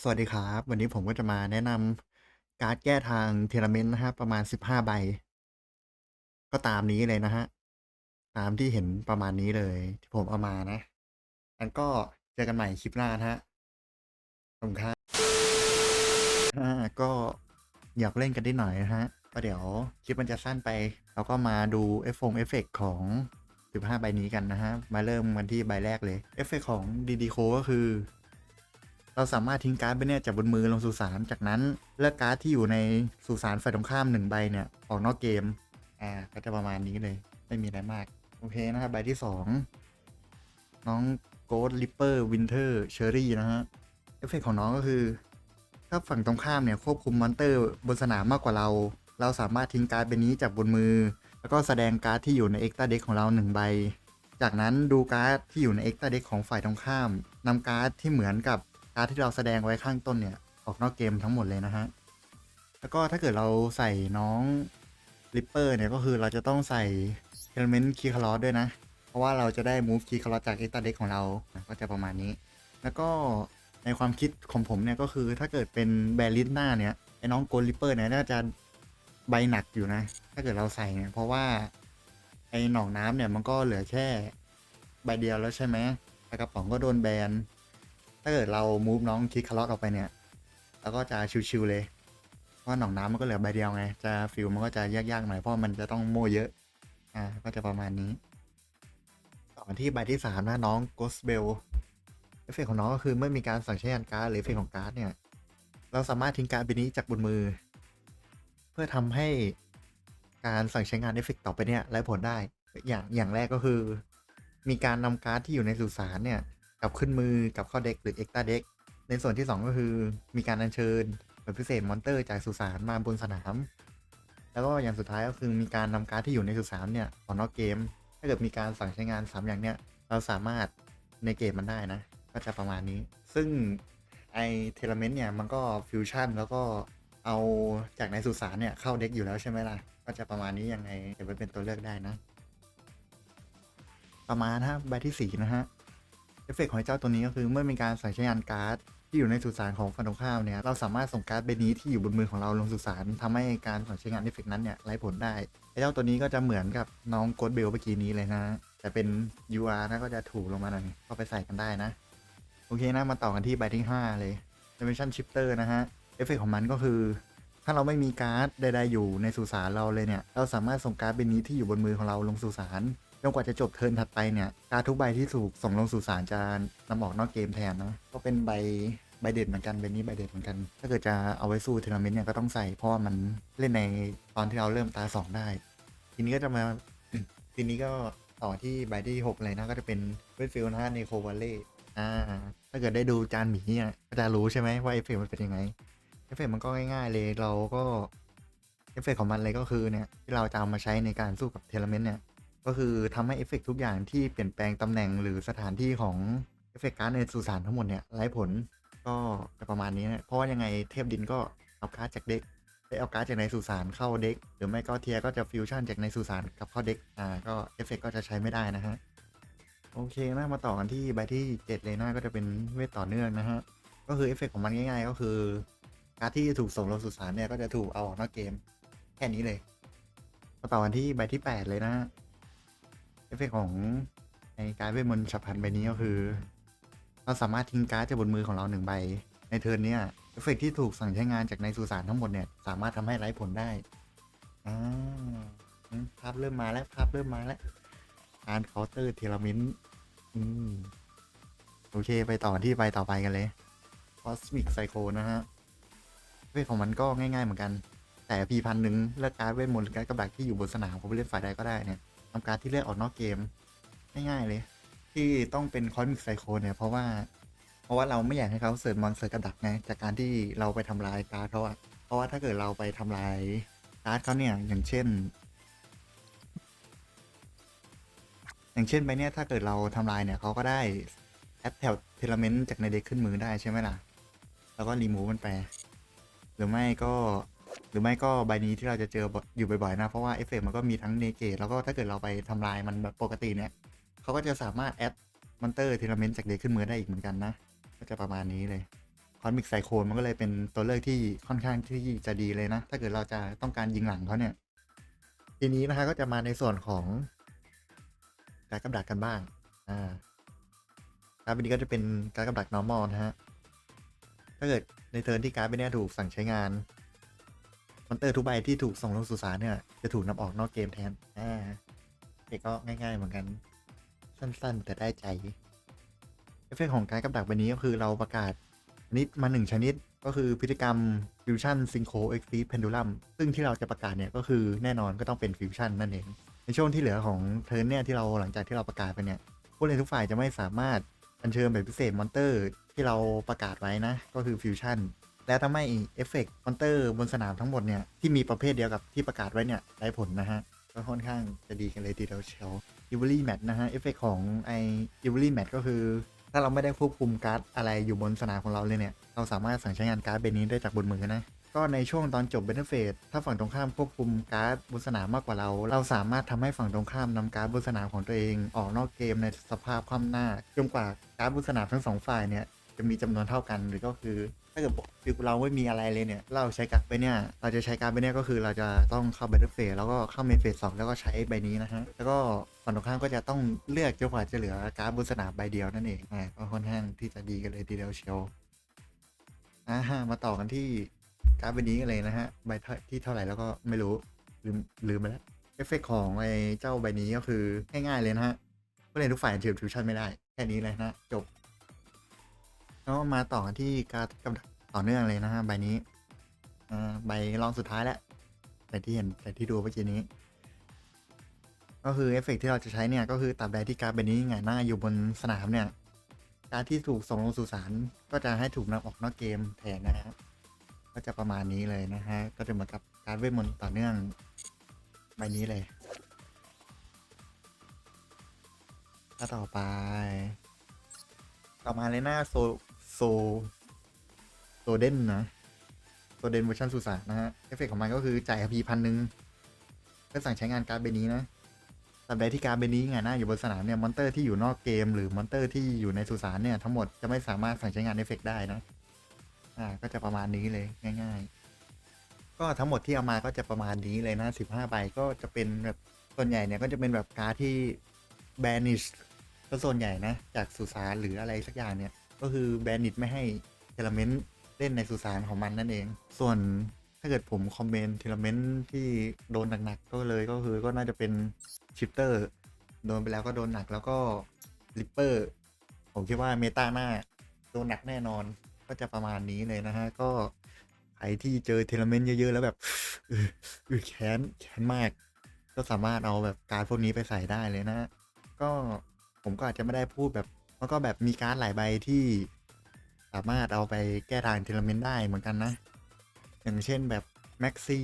สวัสดีครับ วันนี้ผมก็จะมาแนะนำการ์ดแก้ทางเทร์นาเมนต์นะครับประมาณ 15 ใบ ก็ตามนี้เลยนะฮะ ตามที่เห็นประมาณนี้เลยที่ผมเอามานะงั้นก็เจอกันใหม่คลิปหน้านะฮะขอบคุณครับก็อยากเล่นกันได้หน่อยนะฮะก็เดี๋ยวคลิปมันจะสั้นไปเราก็มาดูเอฟฟงเอฟเฟกของ 15 ใบนี้กันนะฮะ มาเริ่มกันที่ใบแรกเลย เอฟเฟกของดีดีโคก็คือ เราสามารถทิ้งการ์ดไปเนี่ยจากบนมือลงสู่สารจากนั้นเลือกการ์ดที่อยู่ในสู่สารฝ่ายตรงข้ามหนึ่งใบเนี่ยออกนอกเกมอ่าก็จะประมาณนี้เลย ไม่มีอะไรมาก โอเคนะครับใบที่สองน้องโกดลิปเปอร์วินเทอร์เชอรี่นะฮะเอฟเฟกของน้องก็คือ ถ้าฝั่งตรงข้ามเนี่ยควบคุมมอนเตอร์บนสนามมากกว่าเรา เราสามารถทิ้งการ์ดใบนี้จากบนมือ แล้วก็แสดงการ์ดที่อยู่ในเอ็กซ์ตร้าเด็กของเราหนึ่งใบจากนั้นดูการ์ดที่อยู่ในเอ็กซ์ตร้าเด็กของฝ่ายตรงข้ามนำการ์ดที่เหมือนกับ การ์ดที่เราแสดงไว้ข้างต้นเนี่ย ออกนอกเกมทั้งหมดเลยนะฮะ แล้วก็ถ้าเกิดเราใส่น้องลิปเปอร์เนี่ยก็คือเราจะต้องใส่เอลเมนต์คีคาร์ลด้วยนะ เพราะว่าเราจะได้มูฟคีคาร์ลจากเอ็กตร้าเด็กของเรา ก็จะประมาณนี้ แล้วก็ในความคิดของผมเนี่ยก็คือถ้าเกิดเป็นแบริสหน้าเนี่ยไอ้น้องโกลลิปเปอร์เนี่ยน่าจะใบหนักอยู่นะ ถ้าเกิดเราใส่เนี่ยเพราะว่าไอ้หนองน้ำเนี่ยมันก็เหลือแค่ใบเดียวแล้วใช่ไหมแต่กระป๋องก็โดนแบน ถ้าเกิดเรามูฟน้องคิดคาร์ลอตออกไปเนี่ยเราก็จะชิวๆเลย เพราะหนองน้ำมันก็เหลือใบเดียวไง จะฟิลมันก็จะยากๆหน่อยเพราะมันจะต้องโม่เยอะ อ่า ก็จะประมาณนี้ ต่อที่ใบที่สามนะน้องโกสเบลเอฟเฟกของน้องก็คือเมื่อมีการสั่งใช้งานการ์ดหรือเอฟเฟกของการ์ดเนี่ย เราสามารถทิ้งการ์ดใบนี้จากบนมือ เพื่อทำให้การสั่งใช้งานเอฟเฟกต่อไปเนี่ยไร้ผลได้ อย่างอย่างแรกก็คือ มีการนำการ์ดที่อยู่ในสุสานเนี่ย กลับขึ้นมือกับเข้าเด็กหรือเอ็กตาเด็กในส่วนที่ 2 ก็คือมีการอัญเชิญแบบพิเศษมอนเตอร์จากสุสานมาบนสนาม แล้วก็อย่างสุดท้ายก็คือมีการนำการ์ดที่อยู่ในสุสานเนี่ยออกนอกเกม ถ้าเกิดมีการสั่งใช้งาน 3 อย่างเนี่ยเราสามารถในเกมมันได้นะ ก็จะประมาณนี้ ซึ่งไอเทเลเมนต์เนี่ยมันก็ฟิวชั่นแล้วก็เอาจากในสุสานเนี่ยเข้าเด็กอยู่แล้วใช่ไหมล่ะ ก็จะประมาณนี้ยังไงเดี๋ยวไปเป็นตัวเลือกได้นะ ประมาณนะใบที่4นะฮะ เอฟเฟกต์ของเจ้าตัวนี้ก็คือเมื่อมีการส่งใช้งานการ์ดที่อยู่ในสุสานของฝั่งตรงข้ามเนี่ยเราสามารถส่งการ์ดใบนี้ที่อยู่บนมือของเราลงสุสานทำให้การส่งใช้งานเอฟเฟกต์นั้นเนี่ยไร้ผลได้ไอเจ้าตัวนี้ก็จะเหมือนกับน้องโกดเบลเมื่อกี้นี้เลยนะ แต่เป็น UR นะก็จะถูกลงมาหน่อยก็ไปใส่กันได้นะ โอเคนะมาต่อกันที่ใบที่ 5 เลย Dimension Shifter นะฮะเอฟเฟกต์ของมันก็คือ ถ้าเราไม่มีการ์ดใดๆอยู่ในสุสานเราเลยเนี่ย เราสามารถส่งการ์ดใบนี้ที่อยู่บนมือของเราลงสุสาน จนกว่าจะจบเทิร์นถัดไปเนี่ย การ์ดทุกใบที่ถูกส่งลงสุสานจะนำออกนอกเกมแทนนะก็เป็นใบใบเด็ดเหมือนกันใบนี้ใบเด็ดเหมือนกัน ถ้าเกิดจะเอาไว้สู้เทอร์นาเมนต์เนี่ยก็ต้องใส่เพราะว่ามันเล่นในตอนที่เราเริ่มตาสองได้ ทีนี้ก็จะมาทีนี้ก็ต่อที่ใบที่ 6 เลยนะก็จะเป็นเวทฟิลนะฮะในโควาเล่อ่าถ้าเกิดได้ดูจานหมีเนี่ยก็จะรู้ใช่ไหมว่าเอฟเฟกต์มันเป็นยังไงเอฟเฟกต์มันก็ง่ายๆเลยเราก็เอฟเฟกต์ของมันเลยก็คือเนี่ยที่เราจะเอามาใช้ในการสู้กับเทเลเมนต์เนี่ย ก็คือทำให้เอฟเฟกต์ทุกอย่างที่เปลี่ยนแปลงตำแหน่งหรือสถานที่ของเอฟเฟกต์การ์ดในสุสานทั้งหมดเนี่ยไร้ผลก็ประมาณนี้นะเพราะว่ายังไงเทพดินก็เอาการ์ดจากเด็กไปเอาการ์ดจากในสุสานเข้าเด็ก หรือไม่ก็เทียก็จะฟิวชั่นจากในสุสานกับเข้าเด็กอ่าก็เอฟเฟกต์ก็จะใช้ไม่ได้นะฮะโอเคนะมาต่อกันที่ใบที่ 7 เลยนะก็จะเป็นเวทต่อเนื่องนะฮะก็คือเอฟเฟกต์ของมันง่ายๆ ก็คือ การ์ดที่ถูกส่งลงสุสานเนี่ยก็จะถูกเอาออกนอกเกมแค่นี้เลย มาต่อกันที่ใบที่ 8 เลยนะ เอฟเฟกของในการเวทมนต์ฉับพลันใบนี้ก็คือ เราสามารถทิ้งการ์ดจากบนมือของเราหนึ่งใบ ในเทิร์นเนี้ยเอฟเฟกที่ถูกสั่งใช้งานจากในสุสานทั้งหมดเนี่ยสามารถทำให้ไร้ผลได้อ่าภาพเริ่มมาแล้วภาพเริ่มมาแล้วการเคาน์เตอร์เทเลเมนต์อืมโอเคไปต่อที่ใบต่อไปกันเลย Cosmic Psycho นะฮะเวทของมันก็ง่ายๆเหมือนกัน แต่พีพันหนึ่งเลือกการเวทมนต์หรือการดกับดักที่อยู่บนสนามของผู้เล่นฝ่ายใดก็ได้เนี่ย ทำการที่เลือกออกนอกเกมง่ายๆเลย ที่ต้องเป็นคอสมิกไซโคเนี่ยเพราะว่าเพราะว่าเราไม่อยากให้เขาเสิร์ฟมอนเสิร์ฟกับดักไงจากการที่เราไปทำลายการ์ดเขาอะเพราะว่าถ้าเกิดเราไปทำลายการ์ดเขาเนี่ยอย่างเช่น อย่างเช่นไปเนี่ยถ้าเกิดเราทำลายเนี่ยเขาก็ได้แอดแถวเทเลเมนต์จากในเด็กขึ้นมือได้ใช่ไหมล่ะ แล้วก็รีมูฟมันไป หรือไม่ก็ หรือไม่ก็ใบนี้ที่เราจะเจออยู่บ่อยๆนะ เพราะว่าเอฟเฟกต์มันก็มีทั้งเนเกตแล้วก็ถ้าเกิดเราไปทำลายมันแบบปกติเนี่ยเขาก็จะสามารถแอดมอนเตอร์เทเลเมนต์จากเด็กขึ้นมือได้อีกเหมือนกันนะ ก็จะประมาณนี้เลยคอนมิกไซโคนมันก็เลยเป็นตัวเลือกที่ค่อนข้างที่จะดีเลยนะ ถ้าเกิดเราจะต้องการยิงหลังเขาเนี่ย ทีนี้นะคะก็จะมาในส่วนของการกำดักกันบ้าง อ่าการ์ดใบนี้ก็จะเป็นการดกำดัก normal นะฮะ ถ้าเกิดในเทิร์นที่การ์ดใบเนี้ยถูกสั่งใช้งาน มอนเตอร์ทุกใบที่ถูกส่งลงสุสานเนี่ย จะถูกนำออกนอกเกมแทน อ่าเด็กก็ง่ายๆเหมือนกัน สั้นๆ แต่ได้ใจ เอฟเฟกของการกำดักใบนี้ก็คือเราประกาศชนิดมาหนึ่งชนิดก็คือพฤติกรรม Fusion Synchro Exceed Pendulum ซึ่งที่เราจะประกาศเนี่ยก็คือแน่นอนก็ต้องเป็น Fusion นั่นเอง ในช่วงที่เหลือของเทิร์นเนี่ยที่เราหลังจากที่เราประกาศไปเนี่ยผู้เล่นทุกฝ่ายจะไม่สามารถอัญเชิญแบบพิเศษมอนเตอร์ที่เราประกาศไว้นะ ก็คือฟิวชั่น และทำให้เอฟเฟกต์มอนเตอร์บนสนามทั้งหมดเนี่ย ที่มีประเภทเดียวกับที่ประกาศไว้เนี่ย ได้ผลนะฮะ ก็ค่อนข้างจะดีกันเลยทีเดียวเชียวอิวลี่แมทนะฮะ เอฟเฟกของไออิวลี่แมทก็คือ ถ้าเราไม่ได้ควบคุมการ์ดอะไรอยู่บนสนามของเราเลยเนี่ย เราสามารถสั่งใช้งานการ์ดใบนี้ได้จากบนมือนะก็ในช่วงตอนจบเบนเฟตถ้าฝั่งตรงข้ามควบคุมการ์ดบนสนามมากกว่าเรา เราสามารถทำให้ฝั่งตรงข้ามนำการ์ดบนสนามของตัวเอง ออกนอกเกมในสภาพคว่ำหน้าจนกว่าการ์ดบนสนามทั้งสองฝ่ายเนี่ย จะมีจำนวนเท่ากันหรือก็คือ ถ้าเกิดคือเราไม่มีอะไรเลยเนี่ย เราใช้การ์ดไปเนี่ยเราจะใช้การ์ดไปเนี่ยก็คือเราจะต้องเข้าเบนเฟตแล้วก็เข้าเมนเฟสสองแล้วก็ใช้ใบนี้นะฮะแล้วก็ฝั่งตรงข้ามก็จะต้องเลือกจนกว่าจะเหลือการ์ดบนสนามใบเดียวนั่นเองอ่าก็ค่อนข้างที่จะดีกันเลยทีเดียวเชียวอ่าฮะมาต่อกันที่การ์ดใบนี้กันเลยนะฮะใบที่เท่าไหร่แล้วก็ไม่รู้ลืมลืมไปแล้วเอฟเฟกของไอ้เจ้าใบนี้ก็คือง่ายๆเลยนะฮะผู้เล่นทุกฝ่ายเทียบฟิวชั่นไม่ได้ แค่นี้เลยนะ จบ แล้วมาต่อที่การกำดักต่อเนื่องเลยนะฮะใบนี้อใบรองสุดท้ายแล้วแต่ที่เห็นแต่ที่ดูเมื่อกี้นี้ ก็คือเอฟเฟกที่เราจะใช้เนี่ย ก็คือตราบใดที่การ์ดใบนี้หงายหน้าอยู่บนสนามเนี่ย การดที่ถูกส่งลงสู่สารก็จะให้ถูกนำออกนอกเกมแทนนะฮะก็จะประมาณนี้เลยนะฮะก็จะเหมือนกับการเวทมนต์ต่อเนื่องใบนี้เลยแล้วต่อไป ต่อมาเลยหน้าโซ โซโซเดนนะโซเดนเวอร์ชันสุสานนะฮะ เอฟเฟกของมันก็คือจ่ายพีพันหนึ่งเพื่อสั่งใช้งานการ์ดใบนี้นะตราบใดที่การ์ดใบนี้ไงหน้าอยู่บนสนามเนี่ย มอนเตอร์ที่อยู่นอกเกม หรือมอนเตอร์ที่อยู่ในสุสานเนี่ย ทั้งหมดจะไม่สามารถสั่งใช้งานเอฟเฟกได้นะ อ่า ก็จะประมาณนี้เลยง่าย ๆ ก็ทั้งหมดที่เอามาก็จะประมาณนี้เลยนะ15ใบก็จะเป็นแบบส่วนใหญ่เนี่ยก็จะเป็นแบบการ์ดที่ banish ก็ส่วนใหญ่นะ จากสุสานหรืออะไรสักอย่างเนี่ย ก็คือ banish ไม่ให้เทเลเมนต์เล่นในสุสานของมันนั่นเอง ส่วนถ้าเกิดผมคอมเมนต์เทเลเมนต์ที่โดนหนักๆก็เลยก็คือก็น่าจะเป็นชิปเตอร์โดนไปแล้วก็โดนหนักแล้วก็ลิปเปอร์ผมคิดว่าเมตาหน้าโดนหนักแน่นอนก็จะประมาณนี้เลยนะฮะ ก็ใครที่เจอเทเลเมนต์เยอะ ๆ แล้วแบบออเออแค้นแค้นมาก ก็สามารถเอาแบบการพวกนี้ไปใส่ได้เลยนะ ก็ผมก็อาจจะไม่ได้พูดแบบ แล้วก็แบบมีการ์ดหลายใบที่สามารถเอาไปแก้ทางเทเลเมนต์ได้เหมือนกันนะ อย่างเช่นแบบแม็กซี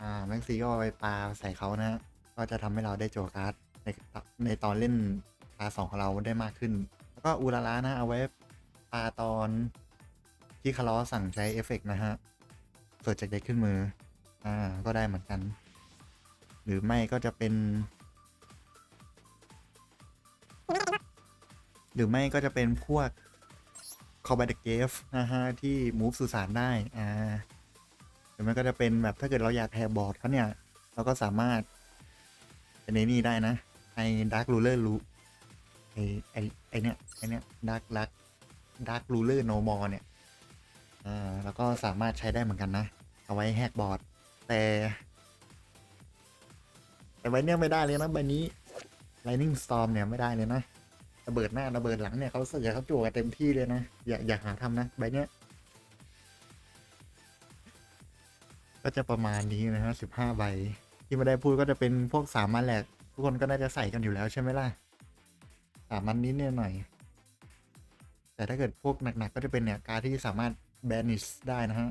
อ่าแม็กซีก็เอาไปปาใส่เขานะ ก็จะทำให้เราได้โจการ์ดในในตอนเล่นตาสองของเราได้มากขึ้น แล้วก็อูราลานะเอาไว้ปาตอนที่คาร์ลสั่งใช้เอฟเฟกต์นะฮะเกิดจากเด็กขึ้นมือ อ่า ก็ได้เหมือนกัน หรือไม่ก็จะเป็น รือไม่ก็จะเป็นพวก c a l l by the g a v e นะฮะ ที่ move สื่อสารได้อ่าหรือไม่ก็จะเป็นแบบถ้าเกิดเราอยากแทบบอร์ดเขาเนี่ย เราก็สามารถเป็นในนี่ได้นะ ไอ้ Dark Ruler รู้ไอ้ไอ้ไอ้เนี่ยไอ้เนี่ยดักดักดักรูเลอร์โนมอเนี่ยอ่าแล้วก็สามารถใช้ได้เหมือนกันนะ เอาไว้แฮกบอร์ด แต่ แต่ใบเนี้ยไม่ได้เลยนะใบนี้ Lightning Storm เนี่ยไม่ได้เลยนะ ระเบิดหน้าระเบิดหลังเนี่ยเขาเสือเขาจั่วกันเต็มที่เลยนะ อย่าอย่าหาทำนะใบเนี้ย ก็จะประมาณนี้นะฮะสิบห้าใบ ที่ไม่ได้พูดก็จะเป็นพวกสามัญแหลกทุกคนก็น่าจะใส่กันอยู่แล้วใช่ไหมล่ะสามัญนิดเนี่ยหน่อย แต่ถ้าเกิดพวกหนักๆก็จะเป็นเนี่ยการที่สามารถ banish ได้นะฮะ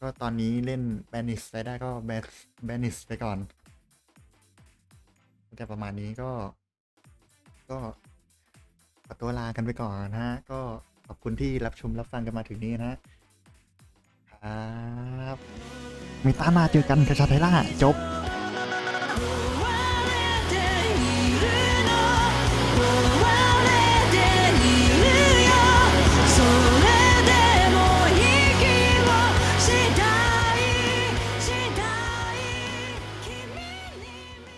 ก็ตอนนี้เล่น banish ไปได้ก็ ban- banish ไปก่อนก็จะประมาณนี้ก็ ก็ ขอตัวลากันไปก่อนนะฮะ ก็ขอบคุณที่รับชมรับฟังกันมาถึงนี้นะครับ มีตามาเจอกันกระชาไทล่าจบ